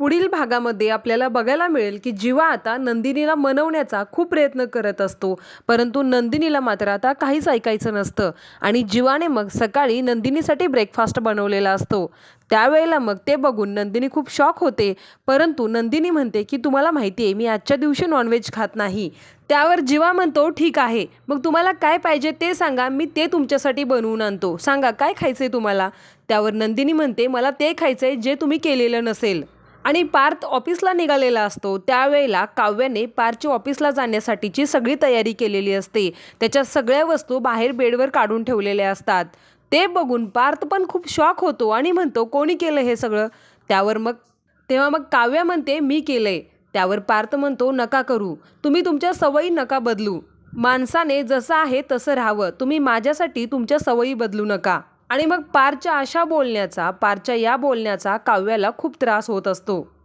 पुढील भागामध्ये आपल्याला बघायला मिळेल की जीवा आता नंदिनीला मनवण्याचा खूप प्रयत्न करत असतो. परंतु नंदिनीला मात्र आता काहीच ऐकायचं नसतं. आणि जीवाने मग सकाळी नंदिनीसाठी ब्रेकफास्ट बनवलेला असतो. त्यावेळेला मग ते बघून नंदिनी खूप शॉक होते. परंतु नंदिनी म्हणते की तुम्हाला माहिती आहे मी आजच्या दिवशी नॉनव्हेज खात नाही. त्यावर जीवा म्हणतो ठीक आहे मग तुम्हाला काय पाहिजे ते सांगा मी ते तुमच्यासाठी बनवून आणतो. सांगा काय खायचं आहे तुम्हाला? त्यावर नंदिनी म्हणते मला ते खायचं आहे जे तुम्ही केलेलं नसेल. आणि पार्थ ऑफिसला निघालेला असतो. त्यावेळेला काव्याने पार्थच्या ऑफिसला जाण्यासाठीची सगळी तयारी केलेली असते. त्याच्या सगळ्या वस्तू बाहेर बेडवर काढून ठेवलेल्या असतात. ते बघून पार्थ पण खूप शॉक होतो आणि म्हणतो कोणी केलं हे सगळं? त्यावर मग तेव्हा मग काव्या म्हणते मी केलंय. त्यावर पार्थ म्हणतो नका करू. तुम्ही तुमच्या सवयी नका बदलू. माणसाने जसं आहे तसं राहावं. तुम्ही माझ्यासाठी तुमच्या सवयी बदलू नका. आणि मग पारच्या अशा बोलण्याचा पारच्या या बोलण्याचा काव्याला खूप त्रास होत असतो.